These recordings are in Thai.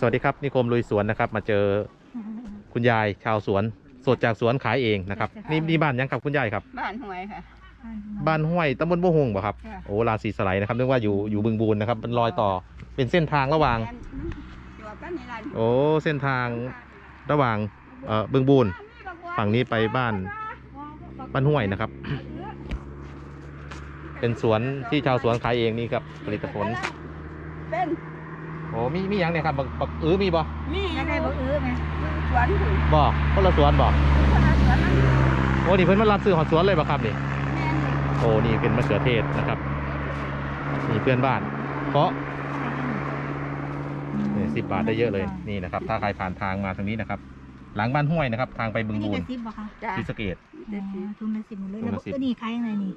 สวัสดีครับนิคมลุยสวนนะครับ มาเจอคุณยายชาวสวน สดจากสวนขายเองนะครับจ้ะนี่นี่บ้านยังครับคุณยายครับ บ้านห่วยค่ะ บ้านห้วยตำบลบัวหงบ่ครับจ้ะโอ้ลาสีสไลด์นะครับนึกว่าอยู่อยู่บึงบูนนะครับเป็นรอยต่อเป็นเส้นทางระหว่างอยู่บ้านนี่ล่ะโอ้เส้นทางระหว่างเอ่อบึงบูน ฝั่งนี้ไปบ้านบ้านห้วยนะครับ เป็นสวนที่ชาวสวนขายเองนี่ครับผลิตผลเป็น โอ้มีมีหยังเนี่ยครับบักบักอื้อมีบ่นี่ยังไงบอกเออไหมสวนถึงบ่คนละสวนบ่คนละสวนนั่นโอ้นี่เพิ่นมารับซื้อหอดสวนเลยบ่ครับนี่แม่นนี่โอ้นี่เป็นมะเขือเทศนะครับนี่เพื่อนบ้านเพราะสิบบาทได้เยอะเลยนี่นะครับ ถ้าใครผ่านทางมาทางนี้นะครับ หลังบ้านห้วยนะครับ ทางไปบึอันงนี้บูกนระซิบบอกค่ะจ้ะศรีสะเกดเด็ดสิทุนละสิบหมดเลยทุนแล้วละสิบก็นี่ขายยังไงนี่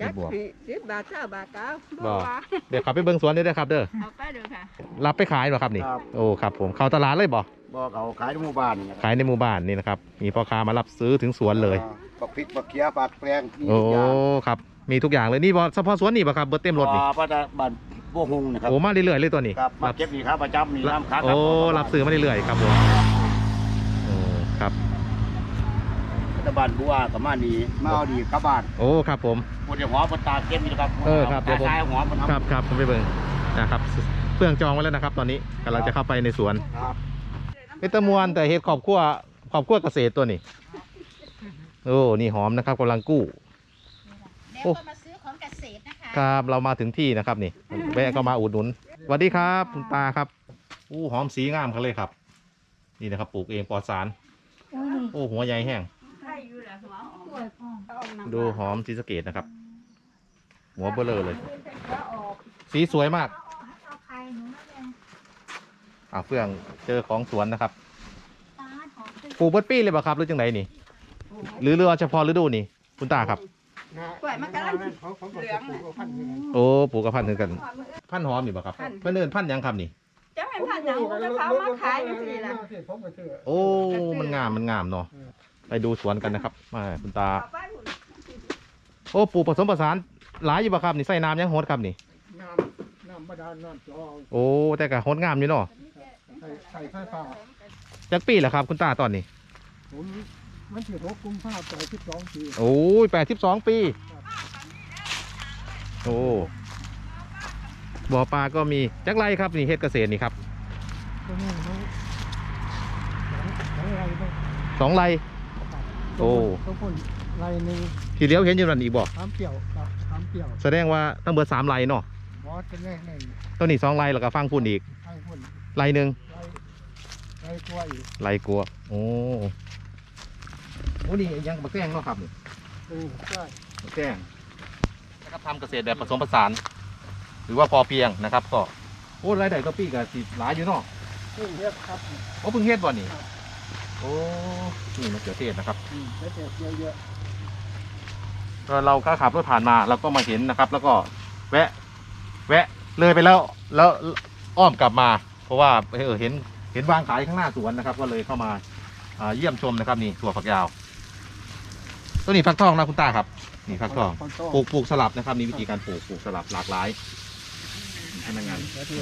จักบวกให้สิบบาทเจ้าบาทเก้าบ่ว่า เดี๋ยวขับไปเบิ้งสวนได้เลยครับ เด้อเอาไปเด้อค่ะรับไปขายเหรอครับนี่ครับโอ้ครับผมเข้าตลาดเลยบ่บ่เขาขายในหมู่บ้านนี่ขายในหมู่บ้านนี่นะครับมีพ่อค้ามารับซื้อถึงสวนเลยปักพริกปักเขียปักแปลงมีโอ้ทุกอย่างครับมีทุกอย่างเลยนี่บ่เฉพาะสวนนี่ป่ะครับเบิร์เต็มรถนี่ว่าพระบ้านบัวหงนะครับโอ้มาเรื่อยๆเลยตัวนี้ครับมารับเก็บนี่ครับประจำนี่น้ำค้างโอ้รับซื้อมาเรื่อยๆครับผมโอ้ครับ รัฐบาลบัวกับมานีมาเอาดีกลับบ้านโอ้ครับผม ปวดหัวปวดตาเก็บนี่นะครับเออครับเดี๋ยวผมตาชายหัวมันครับครับผมไปเบิ่งนะครับเพื่องจองไว้แล้วนะครับ ตอนนี้กำลังจะเข้าไปในสวนครับเฮ็ดแตะมวนแต่เฮ็ดขอบครัวขอบครัวเกษตรตัวนี้โอ้นี่หอมนะครับกำลังกู้ แล้วโอ้ ก็มาซื้อของเกษตรนะคะครับเรามาถึงที่นะครับนี่แวะก็มาอุดหนุนสวัสดีครับคุณตาครับอู้หอมสีงามเขาเลยครับ นี่นะครับปลูกเองปลอดสาร โอ้โอ้หัวใหญ่แห้ง อยู่แล้วหัวออกสวยพ่อเอาน้ำดูหอมสีสะเกตนะครับ หัวเบลอเลยหัวออกสีสวยมากเอาใครหนูมาเลยอ่าเฟื่องเจอของสวนนะครับตาหอมขึ้นปลูกเบิดปีเลยป่ะครับหรือจังไดนี่ หรือเรือเฉพาะฤดูนี่ คุณตาครับ กล้วยมันกำลังเหลืองน่ะ โอ้ปลูกกับพันธุ์ถึงกัน พันธุ์หอมนี่ป่ะครับ พันธุ์ เพื่อนเอินพันธุ์หยังครับนี่ จะไม่พันหนังแล้วเขามาขายจังซี่ล่ะ โอ้ มันงามมันงามเนาะ ไปดูสวนกันนะครับมาคุณตาเอาไปพุ่นโอ้ปลูกผสมผสานหลายอยู่ป่ะครับนี่ใส่น้ำยังโหดครับนี่ น้ำน้ำบาดาลน้ำจอโอ้แต่ก็โหดงามอยู่เนาะใส่ใส่ไฟฟ้าจักปีแล้วครับ คุณตาตอนนี้ ผมมันถือรบกุมภาพันธ์ที่สองปีโอ้ยแปดสิบสองปี โอ้บ่อปลาก็มีจักไรครับนี่เฮ็ดเกษตรนี่ครับตัวนี้เขาสองไรบ้างสองไร โอ้ตัวพ่นไรหนึ่งทีเดียวเห็นอยู่นั่นอีกบ่สามเปี่ยวครับสามเปี่ยวแสดงว่าตั้งเบิดสามไรเนาะบอสจะแรกหนึ่งตัวนี้สองไรแล้วก็ฟังพูนอีกให้พ่นไรหนึ่งไรไรกล้วยไรกลัวโอ้โอ้นี่ยังบักแตงเนาะครับนี่เออใช่บักแตงนะครับทำเกษตรแบบผสมผสาน หรือว่าพอเพียงนะครับ ก็โอ้รายได้ต่อปีก็สิหลายอยู่เนาะเพิ่งเฮ็ดครับโอ้เพิ่งเฮ็ดบ่นี่ โอ้นี่มะเขือเทศนะครับอืมแล้วแต่เยอะก็เราก็ขับรถผ่านมาเราก็มาเห็นนะครับ แล้วก็แวะ แวะเลยไปแล้วแล้วอ้อมกลับมา เพราะว่าเออเห็นเห็นวางขายข้างหน้าสวนนะครับ ก็เลยเข้ามาอ่าเยี่ยมชมนะครับนี่ถั่วฝักยาวตัวนี้ฟักทองนะคุณตาครับ นี่ๆฟักทองฟักทองปลูกปลูกสลับนะครับนี่วิธีการปลูกปลูกสลับหลากหลายพนักงาน แล้วที่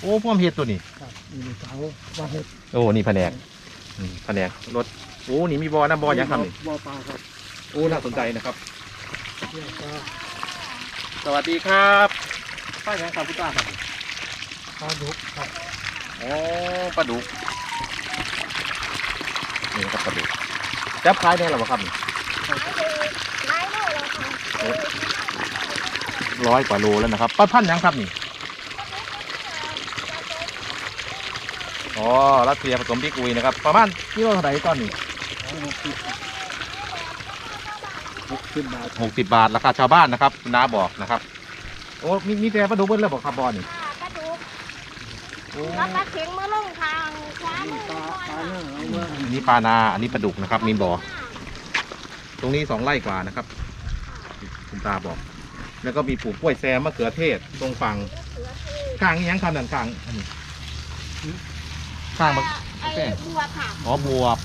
โอ้พ่อมเห็ดตัวนี้ครับมีในเสาว่าเฮ็ดโอ้นี่แผนกอืม แผนกรถโอ้นี่มีบอนะบอยังครับนี่บ่อปลาครับโอ้น่าสนใจนะครับเรียกปลาสวัสดีครับป้ายังครับคุณตาครับปลาดุกครับโอ้ปลาดุกนี่ครับปลาดุกจับขายได้หรอครับนี่ไล่โลเลยค่ะร้อยกว่าโลแล้วนะครับป้าพันธุ์ยังครับนี่ อ๋อรัสเซียผสมพริกอุยนะครับ ประมาณกิโลเท่าไหร่ตอนนี้หกสิบหกสิบบาทหกสิบบาทราคาชาวบ้านนะครับคุณน้าบอกนะครับ โอ้มีมีแต่ปลาดุกเบิ้ลเลยบอกครับบอลนี่ค่ะกระดูกโอ้แล้วก็เข็งมือลงทางขวามืนี่อปลาปลาหน้าเอามาอันนี้ปลานาอันนี้ปลาดุกนะครับ มีบ่อตรงนี้สองไร่กว่านะครับคุณตาบอก แล้วก็มีปลูกกล้วยแซมมะเขือเทศตรงฝั่งข้างนี้ยังคำนั่นข้างอันนี้ ข้างมะไอ้แป้งบัวค่ะอ๋อบวบ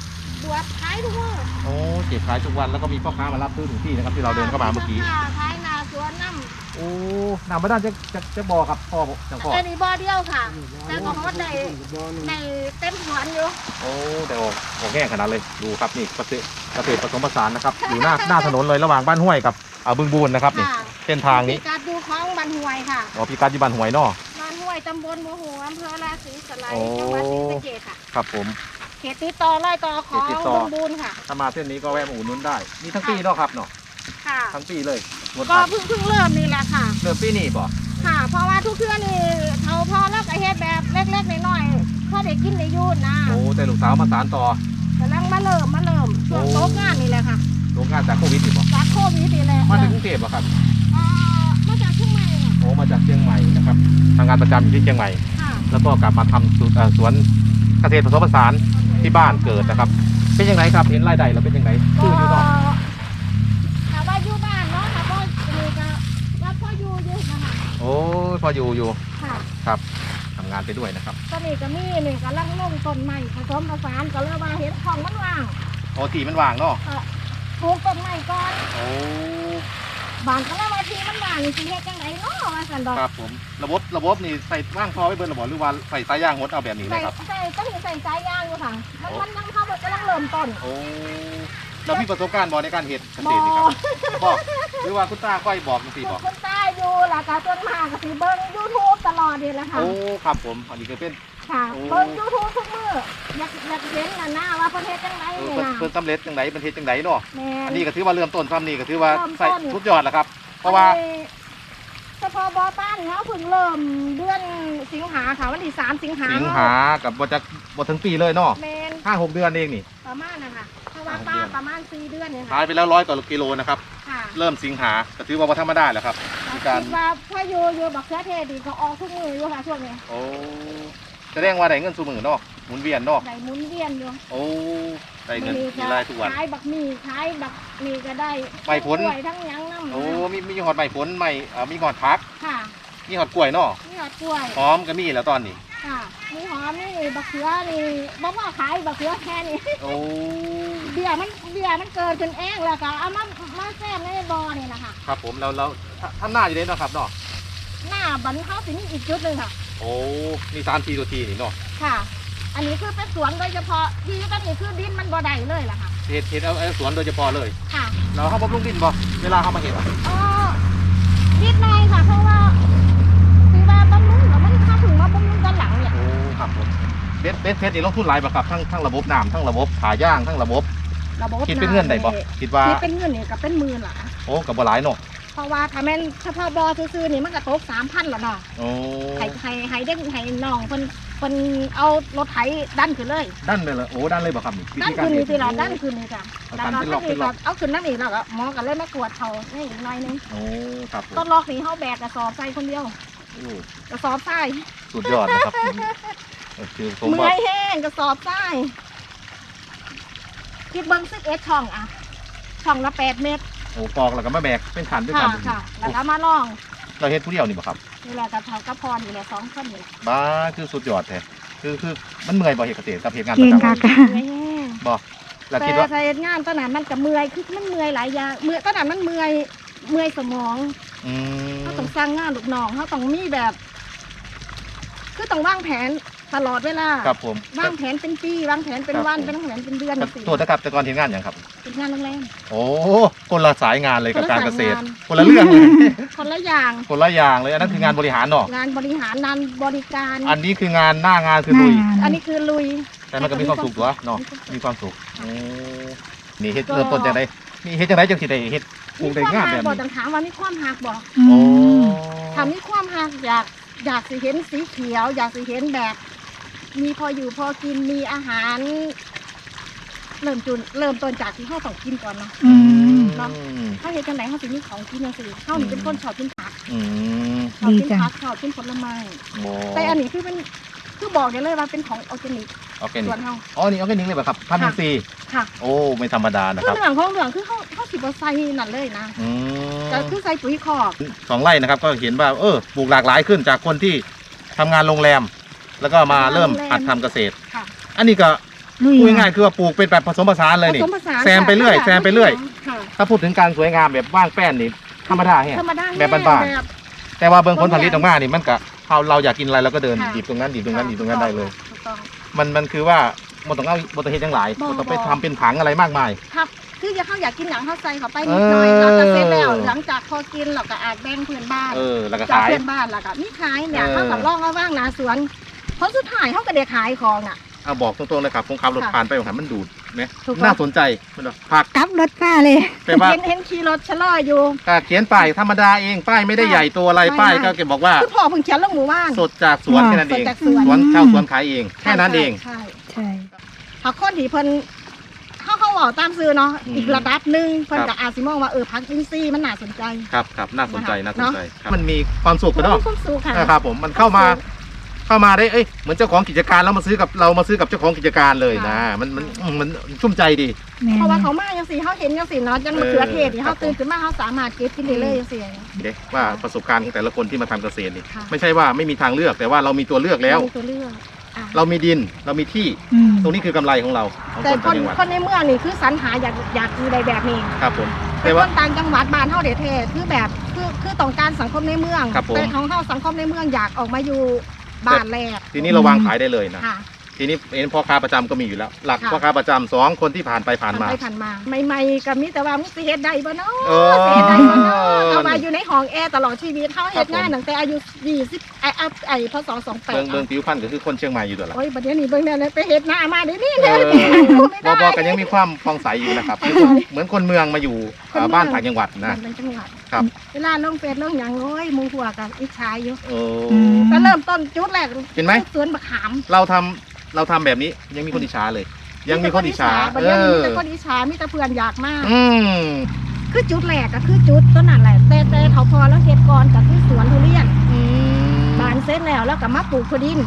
บัวท้ายทุกวันโอ้เก็บขายทุกวันแล้วก็มีพ่อค้ามารับซื้อถึงที่นะครับที่เราเดินเข้ามาเมื่อกี้ท้ายนาสวนน้ำโอ้โอ้น้ำบาดาลจะจะจะบ่อครับพ่อจังพ่อแต่นี่บ่อเดียวค่ะ แต่ก็ฮอดได้บ่อหนึ่งในเต็มถอนอยู่โอ้แต่ออกออกแห้งขนาดเลยดูครับนี่เกษตรเกษตรผสมผสานนะครับอยู่หน้าหน้าถนนเลยระหว่างบ้านห้วยกับอ่าบึงบูนนะครับนี่ค่ะเส้นทางนี้มีการดูของบันหวยค่ะอ๋อพี่การที่บ้านห้วยเนาะบ้านห้ วยตำบลโมโหอำเภอราศีสไลยโอ้จังหวัดศรีสะเกษค่ะ ครับผม เขตติดต่อไล่ต่อของเขตติดต่อบึงบูนค่ะ ถ้ามาเส้นนี้ก็แวะมาอุดหนุนได้ มีทั้งปีเนาะครับเนาะ ค่ะ ทั้งปีเลยงดก็ผักเพิ่งเพิ่งเริ่มนี่แหละค่ะ เริ่มปีนี้บ่ค่ะ เพราะว่าทุกเทื่อนี่เขาพอแล้วก็เฮ็ดแบบเล็กๆน้อยๆพอได้กินได้อยูนนะโอ้แต่ลูกสาวมาสานต่อกำลังมาเริ่มมาเริ่มช่วงโอ้โต๊ะงานนี่แหละค่ะ โรงงานจากโควิดนี่บ่จากโควิดนี่แหละมาถึงกรุงเทพเหรอครับเอ่อมา จากเชียงใหม่นะครับทำงานประจำอยู่ที่เชียงใหม่ ค่ะแล้วก็กลับมาทำสวนเอ่อสวนเกษตรผสมผสานที่บ้านเกิดนะครับ เป็นยังไงครับเห็นรายได้เราเป็นยังไงก็คืออยู่เนาะถามว่าอยู่บ้านเนาะค่ะก็มีก็รับพ่ออยู่อยู่นะคะโอ้ยพออยู่อยู่ค่ะครับทำงานไปด้วยนะครับก็นี่ก็มีนี่กำลังลงต้นใหม่ผสมผสานก็เลยว่าเห็นของมันว่างโอ้ทีมันว่างเนาะปลูกต้นใหม่ก่อนโอ้ บานก็เลยว่าทีมันว่างนี่สิเฮ็ดจังไดเนาะว่าซั่นดอกครับผมระบบระบบนี่ใส่ว่างพอไว้เบิร์นระบบหรือว่าใส่สายยางหดเอาแบบนี้เลใส่ยครับ ใส่ต้องใส่สายยางอยู่ค่ะมันโอ้ มันยังเข้าไปกำลังเริ่มต้น โอ้เรามีประสบการณ์บอในการเห็ดเกษตรนี่ครับบอกหรือว่าคุณตาค่อยบอกจังซี่บอกคนใต้อยู่ล่ะค่ะส่วนมากก็สิเบิ่ง YouTube ตลอดนี่แหละค่ะ โอ้ ครับผม อันนี้ก็เป็น ค่ะโอ้เบิ่ง YouTube ทุกมื้ออยากอยากเห็นน่ะนะว่าประเทศจังไดเออนี่เพิ่นนะเพิ่นสำเร็จจังไดเป็นเฮ็ดจังไดเนาะแม่อันนี้ก็ถือว่าเริ่มต้นซ้ำนี่ก็ถือว่าเริ่มต้น ใส่ทุกยอดแล้วครับ เพราะว่าเฉพาะบอป้านเขาเพิ่งเริ่มเดือนสิงหาค่ะวันที่3สิงหาสิงหากับบ่จะบ่ถึงปีเลยเนาะแมนห้าหกเดือนเองนี่ประมาณนะคะเพราะว่าป้าประมาณ4เดือนเนี่ยขาค่ะยไปแล้วร้อยกว่ากิโลนะครับ ค่ะเริ่มสิงหาก็ถือว่าบ่ธรรมดาแล้วครับ มีการ คิดว่าพ่ออยู่อยู่บักเขือเทศดีเขาออกทุกมืออยู่ค่ะช่วงนี้ โอ้ แสดงว่าได้เงินสู่มือเนาะหมุนเวียนเนาะได้หมุนเวียนอยู่โอ้ได้เงินมีมีรายทุกวัน ขายบักหมี่ขายบักหมี่ก็ได้ใบผล ทั้งกล้วยทั้งหยังน้ำโอ้มีมีหอดใหม่ผลใหม่เอ่อมีหอดพักค่ะมีหอดกล้วยเนาะมีหอดกล้วยหอมก็มีแล้วตอนนี้ ค่ะมีหอมนี่บักเขือนี่บ่ว่าขายบักเขือแค่นี้ โอ้เบียร์มันเบียร์มันเกิดขึ้นเองแล้วก็เอามามาแซ่บในบ่อนี่นะคะครับผมแล้วแล้วทำหน้าอยู่เลยเนาะครับเนาะหน้าบันเขาสิมีอีกจุดหนึ่งค่ะ โอ้นี่สามทีตัวทีนี่เนาะค่ะ อันนี้คือเป็นสวนโดยเฉพาะที่ก็นี่คือดินมันบ่ได้เลยล่ะค่ะ เห็ดเห็ดเอาเอาสวนโดยเฉพาะเลยค่ะเราเข้าบำรุงดินบ่เวลาเข้ามาเห็ดอ๋อนิดหน่อยค่ะเพราะว่าคือว่าบำรุงแล้วมันถ้าถึงมาบำรุงตอนหลังเนี่ยโอ้ครับผมเบสเบสเทสนี่ลงทุนหลายบ่ครับทั้งทั้งระบบน้ำทั้งระบบขาย่างทั้งระบบระบบคิดเป็นเงินได้บ่คิดว่าคิดเป็นเงินนี่ก็เป็นหมื่นล่ะโอ้กับบ่หลายเนาะ เพราะว่าถ้าแม่นเฉพาะบอซื้อๆนี่มันก็ตกสามพันละเนาะโอ้ให้ให้ให้เด็กให้น้องเพิ่นเพิ่นเอารถไถดันขึ้นเลย ด้านเลยเหรอโอ้ด้านเลยบ่ครับนี่วิดันธีการขึ้นเฮ็นี่ดสิล่ะดันขึ้นนี่จ้ะเอาแล้วดันก็เป็นล็อกถ้าเป็นล็อกเอาขึ้นนั่นนี่แล้วก็หมอก็เลยมากวดเขานี่อีกหน่อยนึงโอ้ครับผมต้นล็อกนี่เฮาแบกกระสอบใส่คนเดียวโอ้กระสอบใส่สุดยอดนะครับเออคือผมเมื่ว่าอยแห้งกระสอบใส่คิดเบิ่งซึกเอสช่องอะช่องละแปดเมตรโอ้ปอกแล้วก็มาแบกเป็นขันเป็นค่ะขันค่ะแล้วก็มาลองเราเฮ็ดผู้เดียวนี่บ่ครับนี่แหละกระเทากระพรอยู่แหละสองคนนี่แหละบ้าคือสุดยอดแท้คือคือมันเมื่อยบ่เฮ็ดเกษตรกับเฮ็ดงานปเก่งระจำค่ะเมื่อยแห้งบ่แล้วแต่คิดว่าใส่งานตอนนั้นมันก็เมื่อยคือมันเมื่อยหลายอย่างเมื่อยตอนนั้นมันเมื่อยเมื่อยสมองอืมเขาต้องสร้างงานลูกน้องเขาต้องมีแบบ คือต้องวางแผน ตลอดเวลาครับผมวางแผนเป็นปีวางแผนเป็นวันเป็นแผนเป็นเดือนแต่สิโทษนะครับแต่ก่อนเฮ็ดงานหยังครับเป็นงานโรงแรมโอ้คนละสายงานเลยกับการเกษตรคนละสายงานคนละเรื่องเลยคนละอย่างคนละอย่างเลยอันนั้นคืองานบริหารเนาะงานบริหารงานบริการ อันนี้คืองานหน้างานคือลุย อันนี้คือลุย แต่มันก็มีความสุขตัวเนาะมีความสุขค่ะโอ้นี่เฮ็ดเริ่มต้นจากไดนี่เฮ็ดจากไดจังสิได้เฮ็ดปลูกได้งามแบบบอกนี้ต้องถามว่ามีความหักบอกโอ้ถ้ามีความหักอยากอยากสิเห็นสีเขียว อยากสิเห็นแบบ มีพออยู่พอกินมีอาหาร เริ่มจุนเริ่มต้นจากที่เขาต้องกินก่อนเนาะอืม เนาะถ้าเห็นจังไหนเขาสิมีของกินจังสิเขานี่เป็นคนชอบกินผักอืมชอบดีกินจัง ผักชอบกินผลไม้โอ้แต่อันนี้คือเป็นคือบอกได้เลยว่าเป็นของออร์แกนิกออร์แกนิส่กวนเฮา อ๋อนี่ออร์แกนิกเลยป่ะครับพันธุ์ซีย์ค่ะ โอ้ไม่ธรรมดานะคืคอรับ เหลืองของเหลืองคือเขาเขาสิบใส่นั่นเลยนะอืก็มคือใส่ปุ๋ยคอก สองไร่นะครับก็เห็นว่าเออปลูกหลากหลายขึ้นจากคนที่ทำงานโรงแรม แล้วก็มาเริ่มหัดทำเกษตร ค่ะ อันนี้ก็ลุย พูดง่ายๆคือว่าปลูกเป็นแบบผสมผสานเลยนี่ ผสมผสานแซมไปเรื่อยค่ะแซมไปเรื่อย ค่ะถ้าพูดถึงการสวยงามแบบว่างแป้นนี่ธรรมดาแฮะ ธรรมดาแบบบ้านๆ แบบ แต่ว่าเบิ่งผลผลิตออกมานี่มันก็เราเราอยากกินอะไรเราก็เดินค่ะ หยิบตรงนั้นหยิบตรงนั้นหยิบตรงนั้นได้เลย ถูกต้อง มันมันคือว่ามันต้องเอาบนตะเฮ็ดจังหลายบ่บ่ต้องไปบ่ทำเป็นผังอะไรมากมาย ครับคืออยากเขาอยากกินอย่างเขาใส่เขาไปนิดหน่อยเออแล้วก็เสร็จแล้วหลังจากพอกินเราก็อาจแบ่งเพื่อนบ้านเออแล้วก็จากขาย เพื่อนบ้านแล้วก็มีขายเนี่ยเออ เขากับล่องเอาว่างหนาสวน เพราะสุดท้ายเขาก็ได้ขายของอะ เอาบอกตรงๆเลยครับผมขับรถค่ะผ่านไปผมเห็นมันดูดไหมถูกต้อง น่าสนใจมันแบบผักกลับรถป้าเลย แต่ว่าเห็นเห็นขี่รถชะลออยู่ก็เขียนป้ายธรรมดาเองป้ายไม่ได้ค่ะใหญ่ตัวอะไรไม่ป้ายไม่ก็เก็บบอกว่า คือพ่อเพิ่งเขียนลงหมู่บ้าน สดจากสวนแค่นั้นสเอดงจากสวน สวนเช่าสวนขายเองแค่นั้นเอง ใช่ใช่ผักข้นที่เพิ่นเขาเขาบอกตามซื้อเนาะอืมอีกระดับหนึ่งเพิ่นครักับบอาจซิมองว่าเออพักอินซีย์มันน่าสนใจ ครับครับน่าสนใจนะคะน่าสนใจเนอะครับมันมีความสุขกันเนาะมีความสุขค่ะ นะครับผมมันเข้ามา เข้ามาได้เอ้ยเหมือนเจ้าของกิจการแล้วมาซื้อกับเรามาซื้อกับเจ้าของกิจการเลยนะ มันมันอืมมันชุ่มใจดี เพราะว่าเขามาอย่างสีเขาเห็นอย่างสีเนาะจังมะเขือเทศนี่เออครัเขาบตื่นขึ้นมาเขาสามารถเก็บกินได้เลยอย่างสีเด็กว่าประสบการณ์ของแต่ละคนที่มาทำเกษตรนี่ค่ะไม่ใช่ว่าไม่มีทางเลือกแต่ว่าเรามีตัวเลือกแล้วมีตัวเลือกอะเรามีดินเรามีที่อืมตรงนี้คือกำไรของเราของแต่คนคต่างนจังหวัดคนในเมืองนี่คือสรรหาอยากอยากมีใดแบบนี้ครับผมแต่แต่คว่านต่างจังหวัดบ้านเฮาเดเทคือแบบคือคือต้องการสังคมในเมืองครับผมแต่ของเฮาสังคมในเมืองอยากออกมาอยู่ บ้านแรกทีนี้เราวางขายได้เลยนะ ค่ะทีนี้เอ็นพ่อค้าประจำก็มีอยู่แล้ว หลักค่ะพ่อค้าประจำสองคนที่ผ่านไปผ่านมา ไปผ่านมาใหม่ๆก็มีแต่ว่ามึงสิเฮ็ดได้บ่เนาะเออสิเฮ็ดได้บ่เนาะเอามาอยู่ในห้องแอร์ตลอดชีวิตเฮาเฮ็ดงานตั้งแต่อายุ20ไอ้ไอ้ไอ้พศ28เมืองเมืองผิวพันธุ์ก็คือคนเชียงใหม่อยู่ตัวละโอ้ยบัดเดี๋ยวนี้เบิ่งแน่เลยไปเฮ็ดหน้ามาเดี๋ยวนี้เอเลยอบอกบอกกันยังมีความฟองใสอยู่นะครับคือคนเหมือนคนเมืองมาอยู่เอ่อบ้านต่างจังหวัดนะ มันเป็นจังหวัด ครับ เวลาลงเฟซลงหยังโอ้ยหมู่หัวกับอิจฉาอยู่โอ้ก็เริ่มต้นจุดแรกเห็นไหม สวนมะขามเราทำเราทำแบบนี้ยังมีคนอิจฉาเลย ยังมีคนอิจฉาบัดเอเดี๋ยวนี้มีอแต่คนอิจฉามีแต่เพื่อนอยากมาก อืมคือจุดแรกก็คือจุดต้นนั่นแหละแต่แต่เขาพอแล้วเฮ็ดก่อนก็คือสวนทุเรียนอืมบานเสร็จแล้วแล้วก็มาปลูกพืชดิน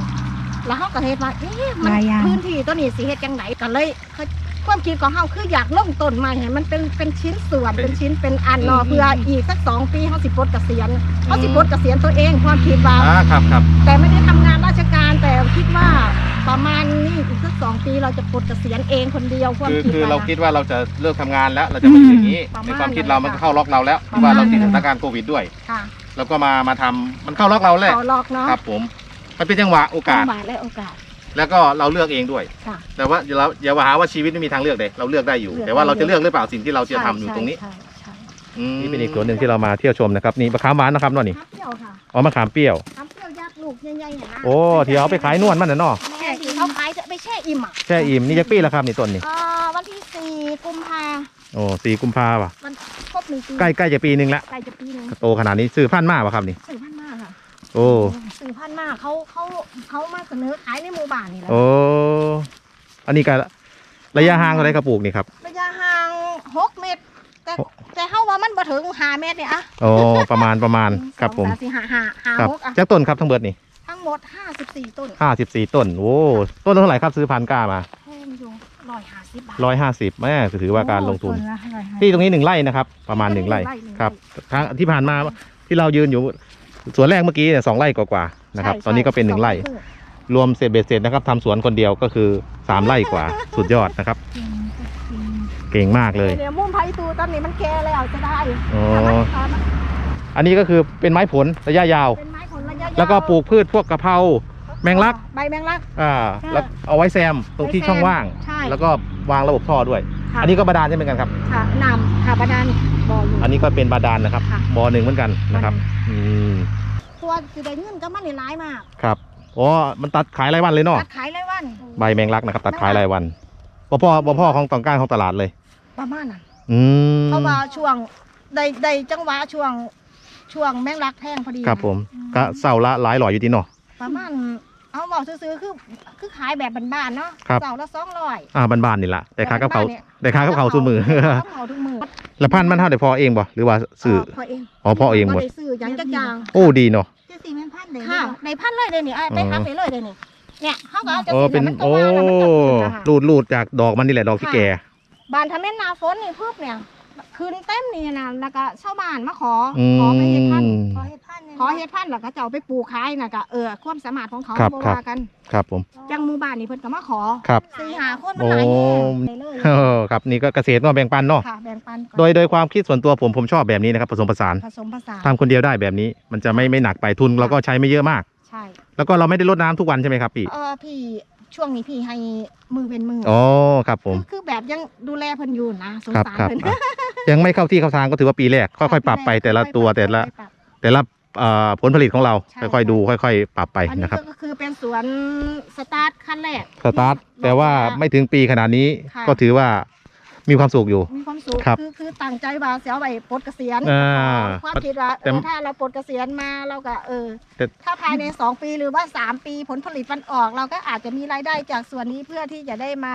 แล้วเขาก็เฮ็ดว่าเอ๊ะมันหลายอย่าง พื้นที่ตัวนี้สิเฮ็ดจังไหนก็เลย ความคิดของเฮาคืออยากลงต้นไม้ให้มันเป็นเป็นชิ้นส่วนเป็นชิ้นเป็นอันเนาะเพื่ออีกสักสองปีเฮาสิปลดเกษียณเฮาสิปลดเกษียณตัวเองความคิดว่า อ่าครับครับ แต่ไม่ได้ทำงานราชการแต่คิดว่าประมาณนี้อีกสักสองปีเราจะปลดเกษียณเองคนเดียวความคือคิดคือว่เรานะคิดว่าเราจะเลิกทำงานแล้ว เราจะมาอยู่อย่างนี้ประมาณในความคิดนั้นเรามันก็ค่ะเข้าล็อกเราแล้วประที่มาว่าณเราติดนั้นสถานการณ์โควิดด้วย ค่ะแล้วก็มามาทำมันเข้าล็อกเราแหละขอลอกเนาะครับผม มันเป็นจังหวะโอกาส จังหวะและโอกาส แล้วก็เราเลือกเองด้วย ค่ะ แต่ว่าอย่าเราอย่าว่าหาว่าชีวิตไม่มีทางเลือกเลยเราเลือกได้อยู่ เลือก แต่ว่าเราได้จะเลือกหรือเปล่าสิ่งที่เราจะทำอยู่ใช่ตรงนี้ใช่ใช่นี่เป็นอีกส่วนหนึ่งที่เรามาเที่ยวชมนะครับนี่มะขามหวานนะครับเนาะนี่น้ำเปรี้ยวค่ะอ๋อมะขามเปรี้ยว น้ำเปรี้ยวยักษ์ลูกใหญ่ๆเห็นไหมโอ้ที่เอาไปขายนวลมันน่ะเนาะแม่ที่เขาขายจะไปแช่อิ่มอะแช่อิ่มนี่ยักษ์ปี้แล้วครับนี่ต้นนี่อ่าวันที่สี่กุมภาโอ้สี่กุมภาป่ะวันครบหนึ่งปีใกล้ใกล้จะปีหนึ่งละใกล้จะปีหนึงโตขนาดนี้ซื้อพันธุ์มากป่ะครับนี่ สื่อพันมากค่ะ โอ้สื่อพันมากเขาเขาเขามาเสนอขายในหมู่บ้านนี่แหละโอ้อันนี้ก็ระยะห่างเท่าไรกระปลูกนี่ครับ ระยะห่างหกเมตร แต่หกแต่เขาว่ามันบ่ถึงห้าเมตรเนี่ยอะโอ้ประมาณประมาณครับผมสองสาสี่ห้าห้าห้าครับหกอะจากต้นครับทั้งเบิดนี่ทั้งหมดห้าสิบสี่ต้นห้าสิบสี่ต้นโอ้ต้นละเท่าไหร่ครับซื้อพันธุ์กล้ามาแพงอยู่ร้อยห้าสิบบาทร้อยห้าสิบแม่ถือว่าการลงทุนคนละร้อยห้าสิบที่ตรงนี้หนึ่งไร่นะครับ ประมาณหนึ่งไร่หนึ่งไร่หนึ่งไร่ครับทางที่ผ่านมาที่เรายืนอยู่ สวนแรกเมื่อกี้เนี่ยสองไร่กว่าๆนะครับ ใช่ตอนนี้ก็เป็นหนึ่งไร่สอครึ่รวมเสร็จเบ็ดเสร็จนะครับทำสวนคนเดียวก็คือสามไร่กว่า สุดยอดนะครับ เก่งมากเลยเดี๋ยวมุ่งไผ่ตูตอนนี้มันแก่แล้วจะได้อ๋อถ้ามันถ้ามันอันนี้ก็คือเป็นไม้ผลระยะยาว เป็นไม้ผลระยะยาวแล้วก็ปลูกพืชพวกกะเพราแมงลัก ใบแมงลัก อ่าค่ะแล้วเอาไว้แซมตรงที่ไว้แซมช่องว่าง ใช่ แล้วก็วางระบบท่อด้วย ค่ะ อันนี้ก็บาดาลใช่ไหมกันครับ ค่ะนำค่ะบาดาลบ่ออยู่ อันนี้ก็เป็นบาดาลนะครับค่ะบ่อหนึ่งเหมือนกันนะครับอืมตัวสิได้เงินก็มันนี่ร้ายมากครับอ๋อมันตัดขายรายวันเลยเนาะตัดขายรายวัน ใบแมงลักนะครับ ตัดขายรายวันบ่พ่อบ่พ่อของต้องการของตลาดเลย ประมาณนั้นอืมเพราะว่าช่วงได้ได้จังหวะช่วงช่วงแมงลักแพงพอดีครับผมก็เศร้าละหลายหลอยอยู่ที่เนาะประมาณ เอาบอกซื้อๆคือคือขายแบบบ้านๆเนาะครับ เสาละสองร้อย อ่าบ้านๆนี่แหละแต่ค้ากับเขาบ้นๆนี่ยแต่ค้ากับเขาสู้มือกับเขาทุกมือแล้วพันธุ์มันเท่าได้พอเองบ่หรือว่าซื้อพอเองอ๋อพอเองหมดบ่ได้ซื้อหยังจักอย่างโอ้ดีเนาะ จะสี่แม่นพันเลยค่ะ ในพันเลยเดี๋ยวนี้ไอ้ไปอ๋อพักไปเลยเดี๋ยวนี้เนี่ยเขาก็เอาจะโอ้สิเป็นมันก็โอ้ว่าแล้วมันก็ขึ้นนะคะรูดรูดจากดอกมันนี่แหละดอกที่แก่ บานทำแม่นหนาฝนนี่พึบเนี่ย คืนเต็มนี่นะแล้วก็ชาวบ้านมาขออืขอไปเฮ็ดพันธุ์มขอเฮ็ดพันธุ์เนี่ยขอเฮ็ดพันธุ์แล้วก็จะเอาไปปลูกขายน่ะก็เออความสามารถของเขาครับ บ่ครับว่ากันครับผม จังหมู่บ้านนี่เพิ่นก็มาขอครับ สี่หาคนมันหลายแน่ไปเลยเออครับนี่ก็เกษตรเนาะแบ่งปันเนาะค่ะแบ่งปันก่อนโดยโดยความคิดส่วนตัวผมผมชอบแบบนี้นะครับผสมผสานผสมผสานทำคนเดียวได้แบบนี้ มันจะไม่ไม่หนักไปทุนเราก็ใช้ไม่เยอะมาก ใช่แล้วก็เราไม่ได้รดน้ำทุกวันใช่ไหมครับพี่ เออพี่ ช่วงนี้พี่ให้มือเป็นมืออ๋อครับผม คือคือแบบยังดูแลเพิ่นอยู่นะสงครับสารครับ เพิ่นอะยังไม่เข้าที่เข้าทางก็ถือว่าปีแรกค่อยๆปรับไปแต่ละตัวแต่ละ ค่อยๆปรับ แต่ละเอ่อผลผลิตของเราใช่ ค่อยๆดู ค่อย ๆ ปรับไปอันนี้นะครับ ก็คือเป็นสวนสตาร์ทขั้นแรก สตาร์ทแต่ว่าไม่ถึงปีขนาดนี้ค่ะ ก็ถือว่า มีความสุขอยู่ มีความสุขครับคือคือตั้งใจว่าเสียไปปลดเกษียณอ่าความคิดว่าแต่เออถ้าเราปลดเกษียณมาเราก็เออ แต่ ถ้าภายใน 2 ปีหรือว่า 3 ปีผลผลิตมันออก เราก็อาจจะมีรายได้จากส่วนนี้เพื่อที่จะได้มา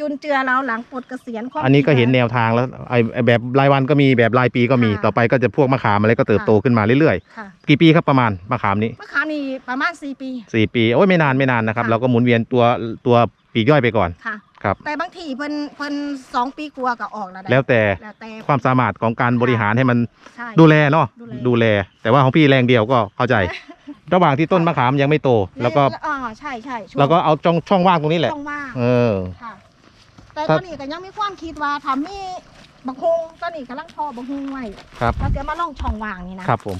จุนเจือเราหลังปลดเกษียณความอันนี้ก็เห็นคิดแนวทางแล้วไอ้ไอ้แบบรายวันก็มีแบบรายปีก็มีค่ะต่อไปก็จะพวกมะขามอะไรก็เติบโตขึ้นมาเรื่อยค่ะๆ กี่ปีครับประมาณมะขามนี้ มะขามนี่ประมาณ 4 ปีสี่ปีโอ้ยไม่นานไม่นานนะครับค่ะ เราก็หมุนเวียนตัวตัวปีกย่อยไปก่อน ค่ะ ครับ แต่บางทีเพิ่นเพิ่นสองปีกลัวาก็ออกแล้วได้แล้วแต่แล้วแต่ ความสามารถของการบริหารให้มันใช่ ดูแลเนาะดูแล ดูแล แต่ว่าของพี่แรงเดียวก็เข้าใจ ระหว่างที่ต้นมะขามยังไม่โต แล้วก็อ๋อใช่ใช่ช่วงเราก็เอาช่องช่องว่างตรงนี้แหละ ช่องว่าง เออ ค่ะ แต่ครัตบอนนี้ก็ยังมีความคิดว่าทำมีบักฮุงตอนนี้กำลังพอบักฮุงไว้ครับ เราจะมาล่องช่องว่างนี่นะครับผม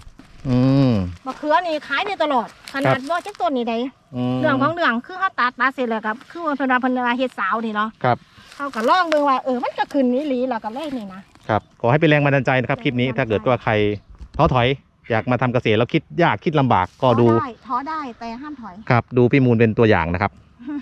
อืม มะเขือนี่ขายได้ตลอด ขนาดว่าจักต้นนี่ได้มเรื่องของเรื่องคือเขาตัดตัดเสร็จแล้วครับ คือว่าเพนว่าเพนว่าเฮ็ดสาวนี่เนาะครับ เขาก็ลองเบิ่งว่าเออมันก็ขึ้นนี่หลีแล้วก็เลยนี่นะครับ ขอให้เป็นแรงบันดาลใจนะครับคลิปนี้แรงบันดาลใจถ้าเกิดว่าใครท้อถอยอยากมาทำเกษตรแล้วคิดยากคิดลำบากก็ดู ท้อได้ท้อได้แต่ห้ามถอย ครับ ดูพี่มูลเป็นตัวอย่างนะครับ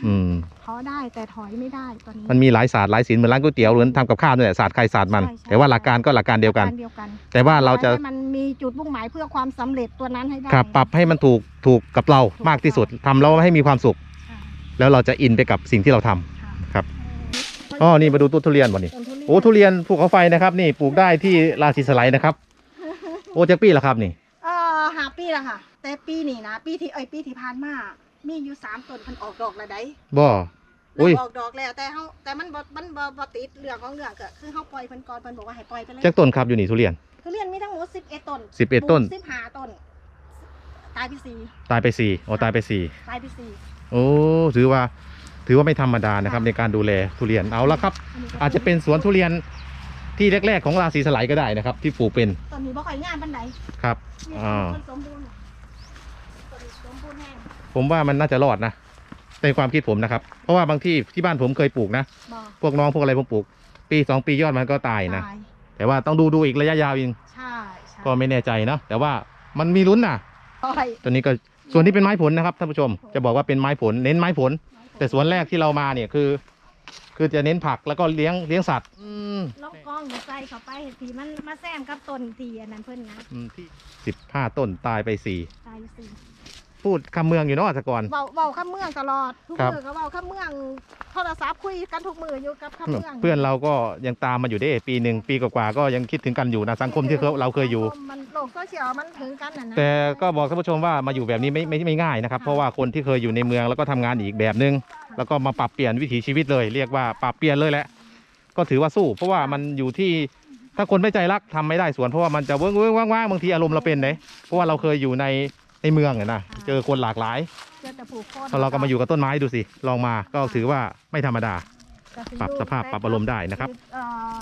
อืมท้อได้แต่ถอยไม่ได้ตอนนี้ มันมีหลายศาสตร์หลายศิลป์เหมือนร้านก๋วยเตี๋ยวหรือทำกับข้าวนี่แหละศาสตร์ใครศาสตร์มัน ใช่ใช่ แต่ว่าหลักการก็หลักการเดียวกันเดียวกันแต่ว่าเราจะให้มันมีจุดมุ่งหมายเพื่อความสำเร็จตัวนั้นให้ได้ ครับปรับให้มันถูกถูกกับเราถูกมากที่สุดทำแล้วให้มีความสุขค่ะแล้วเราจะอินไปกับสิ่งที่เราทำครับ อ๋อนี่มาดูต้นทุเรียนวันนี้ต้นทุเรียนโอ้ทุเรียนภูเขาไฟนะครับ นี่ปลูกได้ที่ราศีสไลด์นะครับ โอ้แจ็คปี้ละครับนี่ เออหาปีละค่ะ แต่ปีนี้นะ ปีที่เอ้ยปีที่ผ่านมา มีอยู่สามต้นเพันออกดอกแล้วได้บ่อุ้เริ่ยมออกดอกแล้วแต่เฮาแต่มันบ่มันบ่บ่ติดเรื่องของเรื่องก็คือเฮาปล่อยเพิ่นก่อนเพิ่นบอกว่าให้ปล่อยไปเลยแจ็คต้นครับอยู่นี่ทุเรียน ทุเรียนมีทั้งหมด11ต้น11ต้น15ต้น ตายไปสี่ตายไปสี่โอ้ตายไปสี่ตายไปสี่โอ้ถือว่า ถือว่าไม่ธรรมดานะครับในการดูแลทุเรียนเอาละครับ นนี้ก็อาจจะเป็นสวนทุเรียนที่แรก ๆ ของราศีสไลด์ก็ได้นะครับ ที่ปลูกเป็นต้นนี้บ่ค่อยงามปานใดครับมีอ่า ต้นสมบูรณ์ต้นสมบูรณ์แห้ง ผมว่ามันน่าจะรอดนะในความคิดผมนะครับ เพราะว่าบางที่ที่บ้านผมเคยปลูกนะบ่พวกน้องพวกอะไรผมปลูก ปีสองปียอดมันก็ตายนะ ตายแต่ว่าต้องดูดูอีกระยะยาวเองใช่ใช่ก็ไม่แน่ใจเนาะแต่ว่ามันมีลุ้นนะปล่อยตอนนี้ก็ส่วนที่เป็นไม้ผลนะครับท่านผู้ชมจะบอกว่าเป็นไม้ผลเน้นไม้ผล แต่สวนแรกที่เรามาเนี่ยคือ คือจะเน้นผักแล้วก็เลี้ยงเลี้ยงสัตว์ อืมลองกล้องใส่เข้าไปทีมันมาแซมกับต้นทีอันนั้นเพิ่นนะ อืมที่สิบห้าต้นตายไปสี่ตายสี่ พูดคำเมืองอยู่เนาะแต่ก่อนเว้าเว้าข้ามเมืองตลอด ทุกครับ มือก็เว้าข้ามเมืองโทรศัพท์คุยกันทุกมืออยู่กับข้ามเมืองเพื่อนเราก็ยังตามมาอยู่ได้ปีหนึ่งปีกว่าๆก็ยังคิดถึงกันอยู่นะสังคมที่เขาเราเคยอยู่ มันโลกโซเชียลมันถึงกันน่ะนะแต่ก็บอกท่านผู้ชมว่ามาอยู่แบบนี้ไม่ไม่ไม่ง่ายนะครับค่ะเพราะว่าคนที่เคยอยู่ในเมืองแล้วก็ทำงานอีกแบบนึง แล้วก็มาปรับเปลี่ยนวิถีชีวิตเลย เรียกว่าปรับเปลี่ยนเลยแหละก็ถือว่าสู้ เพราะว่ามันอยู่ที่ถ้าคนไม่ใจรักทำไม่ได้สวนเพราะว่ามันจะเวิ้งเวิ้งว่างๆบางทีอารมณ์เราเป็นเลยเพราะว่าเราเคยอยู่ใน ในเมืองอะนะเจอคนหลากหลายเจอแต่ผูกคอพอเราก็มาอยู่กับต้นไม้ดูสิลองมาก็ถือว่าไม่ธรรมดาก็สิปรับสภาพปรับอารมณ์ได้นะครับ เอ่อ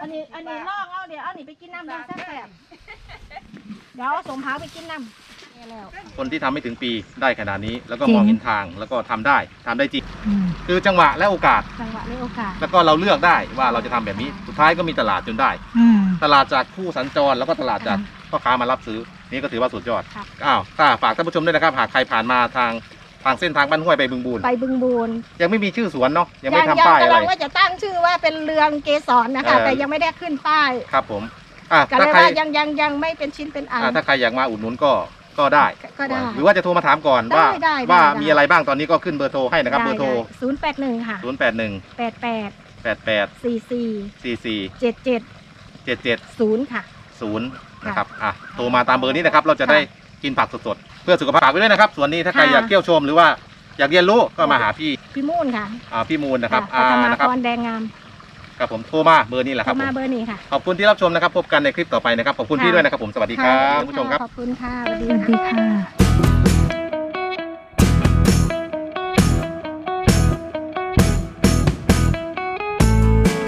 อันนี้อันนี้ลอกเอาเดี๋ยวเอานี่ไปกินน้ำแดงแซ่บๆเดี๋ยวเอาสมพาวไปกินน้ำนี่แล้วคนที่ทำไม่ถึงปีได้ขนาดนี้ แล้วก็มองเห็นทางแล้วก็ทำได้ทำได้จริงคือจังหวะและโอกาสจังหวะและโอกาส แล้วก็เราเลือกได้ว่าเราจะทำแบบนี้ สุดท้ายก็มีตลาดจนได้ตลาดจากผู้สัญจรแล้วก็ตลาดจากพ่อค้ามารับซื้อ นี่ก็ถือว่าสุดยอดครับอ้าวก็ฝากท่านผู้ชมด้วยนะครับ หากใครผ่านมาทางทางเส้นทางบ้านห้วยไปบึงบูนไปบึงบูนยังไม่มีชื่อสวนเนาะยังไม่ทำยังป้ายอะกำไร ลังว่าจะตั้งชื่อว่าเป็นเรืองเกสรนะคะ เออ แต่ยังไม่ได้ขึ้นป้ายครับผมอะก็ถ้าเลยใครว่ายังยังยังไม่เป็นชิ้นเป็นอัน อะถ้าใครอยากมาอุดหนุนก็ก็ได้ ก็ได้ หรือว่าจะโทรมาถามก่อนได้ว่าได้ได้ว่าได้ มีอะไรบ้างตอนนี้ก็ขึ้นเบอร์โทรให้นะครับเบอร์โทร ศูนย์แปดหนึ่งค่ะ0 8 1 แปดแปด8 8 สี่สี่4 4 เจ็ดเจ็ด7 7 ศูนย์ค่ะ0 นะครับอะโทรมาตามเบอร์นี้นะครับ เราจะค่ะได้กินผักสดๆเพื่อสุขภาพไปด้วยนะครับ ส่วนนี้ถ้าใครค่ะ อยากเที่ยวชมหรือว่าอยากเรียนรู้ก็มาหาพี่พี่มูนค่ะอ่าพี่มูลนะครับค่ะอ่าพัฒนานะครับกรแดงงามครับผมโทรมาเบอร์นี้แหละคโทรับรผมมาเบอร์นี้ค่ะขอบคุณที่รับชมนะครับ พบกันในคลิปต่อไปนะครับขอบคุณพี่ด้วยนะครับผมสวัสดีครับคุณผู้ชมครับ ขอบคุณค่ะสวัสดีสวัสดีค่ะค่ะ